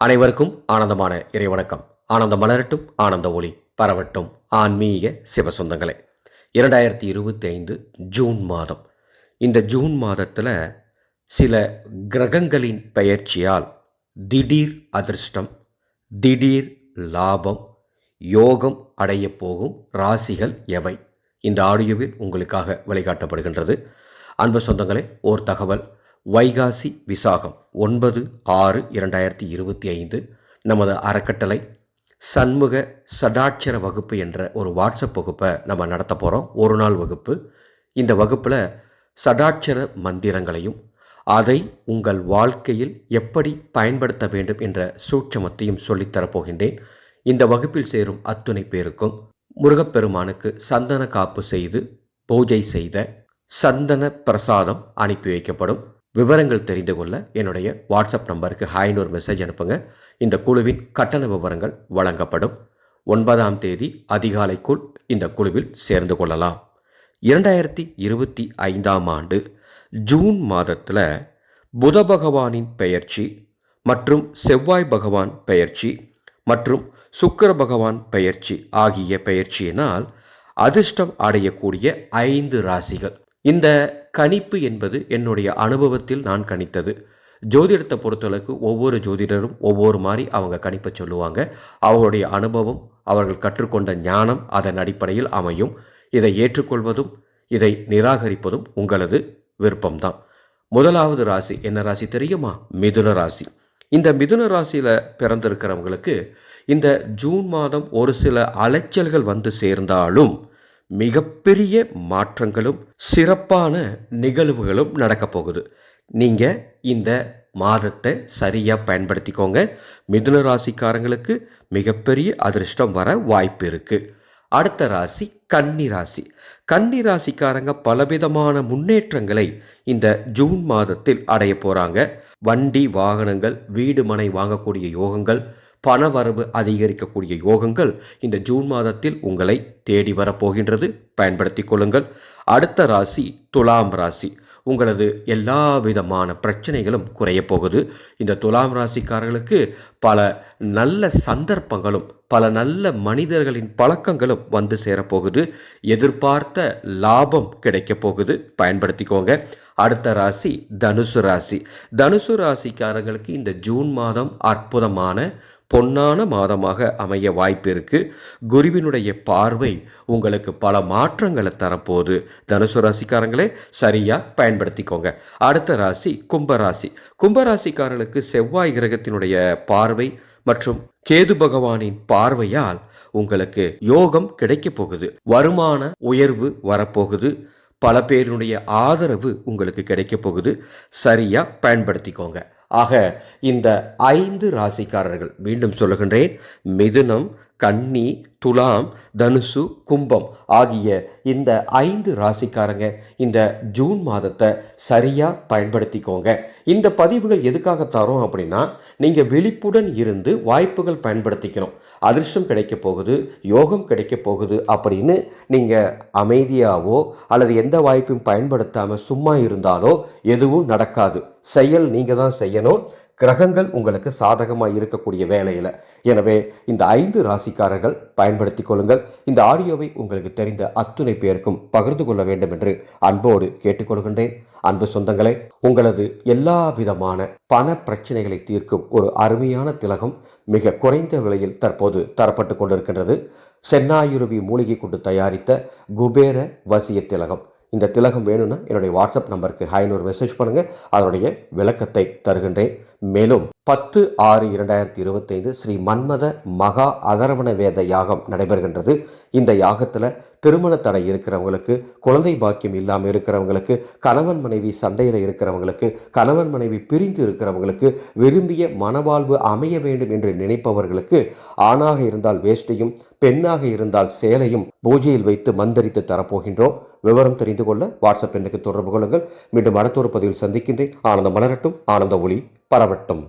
அனைவருக்கும் ஆனந்தமான இறைவணக்கம். ஆனந்தம் மலரட்டும் ஆனந்த ஒளி பரவட்டும். ஆன்மீக சிவசொந்தங்களே இரண்டாயிரத்தி இருபத்தி ஐந்து ஜூன் மாதம். இந்த ஜூன் மாதத்தில் சில கிரகங்களின் பெயர்ச்சியால் திடீர் அதிர்ஷ்டம் திடீர் லாபம் யோகம் அடைய போகும் ராசிகள் எவை? இந்த ஆடியோவில் உங்களுக்காக வழிகாட்டப்படுகின்றது. அன்பு சொந்தங்களே ஓர் தகவல். வைகாசி விசாகம் ஒன்பது ஆறு இரண்டாயிரத்தி இருபத்தி ஐந்து. நமது அறக்கட்டளை சண்முக சடாட்சர வகுப்பு என்ற ஒரு வாட்ஸ்அப் வகுப்பை நம்ம நடத்த போகிறோம் ஒரு நாள் வகுப்பு. இந்த வகுப்பில் சடாட்சர மந்திரங்களையும் அதை உங்கள் வாழ்க்கையில் எப்படி பயன்படுத்த வேண்டும் என்ற சூட்சமத்தையும் சொல்லித்தரப்போகின்றேன் இந்த வகுப்பில் சேரும் அத்துணை பேருக்கும் முருகப்பெருமானுக்கு சந்தன காப்பு செய்து பூஜை செய்த சந்தன பிரசாதம் அனுப்பி வைக்கப்படும். விவரங்கள் தெரிந்து கொள்ள என்னுடைய வாட்ஸ்அப் நம்பருக்கு ஹாய்னு ஒரு மெசேஜ் அனுப்புங்க. இந்த குழுவின் கட்டண விவரங்கள் வழங்கப்படும். ஒன்பதாம் தேதி அதிகாலைக்குள் இந்த குழுவில் சேர்ந்து கொள்ளலாம். இரண்டாயிரத்தி இருபத்தி ஐந்தாம் ஆண்டு ஜூன் மாதத்தில் புத பகவானின் பெயர்ச்சி மற்றும் செவ்வாய் பகவான் பெயர்ச்சி மற்றும் சுக்கர பகவான் பெயர்ச்சி ஆகிய பெயர்ச்சியினால் அதிர்ஷ்டம் அடையக்கூடிய ஐந்து ராசிகள். இந்த கணிப்பு என்பது என்னுடைய அனுபவத்தில் நான் கணித்தது. ஜோதிடத்தை பொறுத்தளவுக்கு ஒவ்வொரு ஜோதிடரும் ஒவ்வொரு மாதிரி அவங்க கணிப்பை சொல்லுவாங்க. அவங்களுடைய அனுபவம் அவர்கள் கற்றுக்கொண்ட ஞானம் அதன் அடிப்படையில் அமையும். இதை ஏற்றுக்கொள்வதும் இதை நிராகரிப்பதும் உங்களது விருப்பம்தான். முதலாவது ராசி என்ன ராசி தெரியுமா? மிதுன ராசி. இந்த மிதுன ராசியில் பிறந்திருக்கிறவங்களுக்கு இந்த ஜூன் மாதம் ஒரு சில அலைச்சல்கள் வந்து சேர்ந்தாலும் மிகப்பெரிய மாற்றங்களும் சிறப்பான நிகழ்வுகளும் நடக்கப் போகுது. நீங்கள் இந்த மாதத்தை சரியாக பயன்படுத்திக்கோங்க. மிதுன ராசிக்காரங்களுக்கு மிகப்பெரிய அதிர்ஷ்டம் வர வாய்ப்பு இருக்குது அடுத்த ராசி கன்னி ராசி. கன்னி ராசிக்காரங்க பலவிதமான முன்னேற்றங்களை இந்த ஜூன் மாதத்தில் அடைய போகிறாங்க வண்டி வாகனங்கள் வீடு மனை வாங்கக்கூடிய யோகங்கள் பணவரவு அதிகரிக்கக்கூடிய யோகங்கள் இந்த ஜூன் மாதத்தில் உங்களை தேடி வரப்போகின்றது. பயன்படுத்தி கொள்ளுங்கள். அடுத்த ராசி துலாம் ராசி. உங்களது எல்லா விதமான பிரச்சனைகளும் குறைய போகுது. இந்த துலாம் ராசிக்காரர்களுக்கு பல நல்ல சந்தர்ப்பங்களும் பல நல்ல மனிதர்களின் பழக்கங்களும் வந்து சேரப்போகுது எதிர்பார்த்த லாபம் கிடைக்க போகுது. பயன்படுத்திக்கோங்க. அடுத்த ராசி தனுசு ராசி. தனுசு ராசிக்காரங்களுக்கு இந்த ஜூன் மாதம் அற்புதமான பொன்னான மாதமாக அமைய வாய்ப்பு இருக்கு குருவினுடைய பார்வை உங்களுக்கு பல மாற்றங்களை தரப்போகுது தனுசு ராசிக்காரங்களே சரியாக பயன்படுத்திக்கோங்க. அடுத்த ராசி கும்பராசி கும்பராசிக்காரர்களுக்கு செவ்வாய் கிரகத்தினுடைய பார்வை மற்றும் கேது பகவானின் பார்வையால் உங்களுக்கு யோகம் கிடைக்க போகுது. வருமான உயர்வு வரப்போகுது. பல பேருடைய ஆதரவு உங்களுக்கு கிடைக்க போகுது. சரியாக பயன்படுத்திக்கோங்க. ஆக இந்த ஐந்து ராசிக்காரர்கள் மீண்டும் சொல்லுகின்றேன் மிதுனம் கன்னி துலாம் தனுசு கும்பம் ஆகிய இந்த ஐந்து ராசிக்காரங்க இந்த ஜூன் மாதத்தை சரியாக பயன்படுத்திக்கோங்க. இந்த பதிவுகள் எதுக்காக தரோம் அப்படின்னா நீங்கள் விழிப்புடன் இருந்து வாய்ப்புகள் பயன்படுத்திக்கணும். அதிர்ஷ்டம் கிடைக்க போகுது யோகம் கிடைக்க போகுது அப்படின்னு நீங்கள் அமைதியாவோ அல்லது எந்த வாய்ப்பையும் பயன்படுத்தாமல் சும்மா இருந்தாலோ எதுவும் நடக்காது. செயல் நீங்கள் தான் செய்யணும். கிரகங்கள் உங்களுக்கு சாதகமாக இருக்கக்கூடிய வேலையில் எனவே இந்த ஐந்து ராசிக்காரர்கள் பயன்படுத்தி கொள்ளுங்கள். இந்த ஆடியோவை உங்களுக்கு தெரிந்த அத்துணை பேருக்கும் பகிர்ந்து கொள்ள வேண்டும் என்று அன்போடு கேட்டுக்கொள்கின்றேன் அன்பு சொந்தங்களே உங்களது எல்லா விதமான பண பிரச்சனைகளை தீர்க்கும் ஒரு அருமையான திலகம் மிக குறைந்த விலையில் தற்போது தரப்பட்டு கொண்டிருக்கின்றது. சென்னாயுருவி மூலிகை கொண்டு தயாரித்த குபேர வசிய திலகம். இந்த திலகம் வேணும்னா என்னுடைய வாட்ஸ்அப் நம்பருக்கு ஹாய்னு ஒரு மெசேஜ் பண்ணுங்கள் அதனுடைய விளக்கத்தை தருகின்றேன். மேலும் பத்து ஆறு இரண்டாயிரத்தி இருபத்தைந்து ஸ்ரீ மன்மத மகா அதரவண வேத யாகம் நடைபெறுகின்றது. இந்த யாகத்தில் திருமண தடை இருக்கிறவங்களுக்கு குழந்தை பாக்கியம் இல்லாமல் இருக்கிறவங்களுக்கு கணவன் மனைவி சண்டையில் இருக்கிறவங்களுக்கு கணவன் மனைவி பிரிந்து இருக்கிறவங்களுக்கு விரும்பிய மனவாழ்வு அமைய வேண்டும் என்று நினைப்பவர்களுக்கு ஆணாக இருந்தால் வேஷ்டியும் பெண்ணாக இருந்தால் சேலையும் பூஜையில் வைத்து மந்தரித்து தரப்போகின்றோம். விவரம் தெரிந்து கொள்ள வாட்ஸ்அப் எண்ணுக்கு தொடர்பு கொள்ளுங்கள். மீண்டும் அடுத்த ஒரு பதிவில் சந்திக்கின்றேன். ஆனந்தம் மலரட்டும் ஆனந்த ஒளி பரவட்டும்.